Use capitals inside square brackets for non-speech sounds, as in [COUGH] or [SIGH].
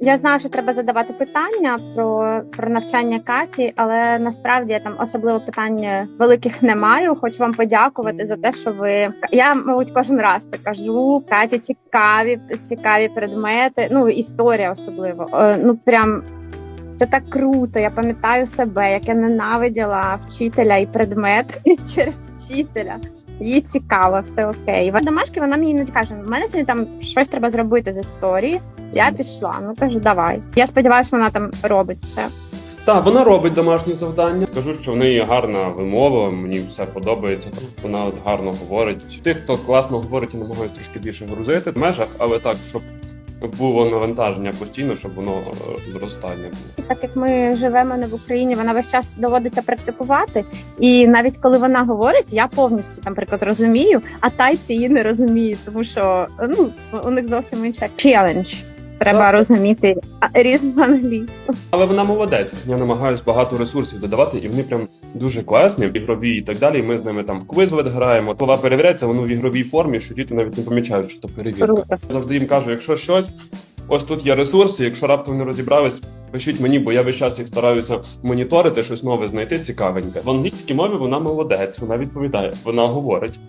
Я знаю, що треба задавати питання про, про навчання Каті, але насправді я там особливо питань великих не маю. Хочу вам подякувати за те, що ви я, мабуть, кожен раз це кажу. Каті цікаві, цікаві предмети. Ну історія особливо. Е, Ну прям. Це так круто. Я пам'ятаю себе, як я ненавиділа вчителя і предмет [LAUGHS] через вчителя. Їй цікаво, все окей. Домашки вона мені іноді каже: в мене сьогодні там щось треба зробити з історії. Я пішла. Ну кажу, давай. Я сподіваюся, вона там робить все. Так, вона робить домашні завдання. Скажу, що в неї гарна вимова, мені все подобається. Вона от гарно говорить. Тих, хто класно говорить, я намагаюся трошки більше грузити в межах, але так, щоб було навантаження постійно, щоб воно е, зростання було. Так як ми живемо не в Україні, вона весь час доводиться практикувати. І навіть коли вона говорить, я повністю, наприклад, розумію, а тайпс її не розуміє, тому що ну у них зовсім інша челендж. Треба Так. розуміти різну англійську. Але вона молодець. Я намагаюсь багато ресурсів додавати, і вони прям дуже класні, ігрові і так далі. І ми з ними там в квизвет граємо. Слова перевіряються, воно в ігровій формі, що діти навіть не помічають, що то перевірка. Круто. Завжди їм кажу, якщо щось, ось тут є ресурси. Якщо раптом не розібрались, пишіть мені, бо я весь час їх стараюся моніторити, щось нове знайти цікавеньке. В англійській мові вона молодець, вона відповідає, вона говорить.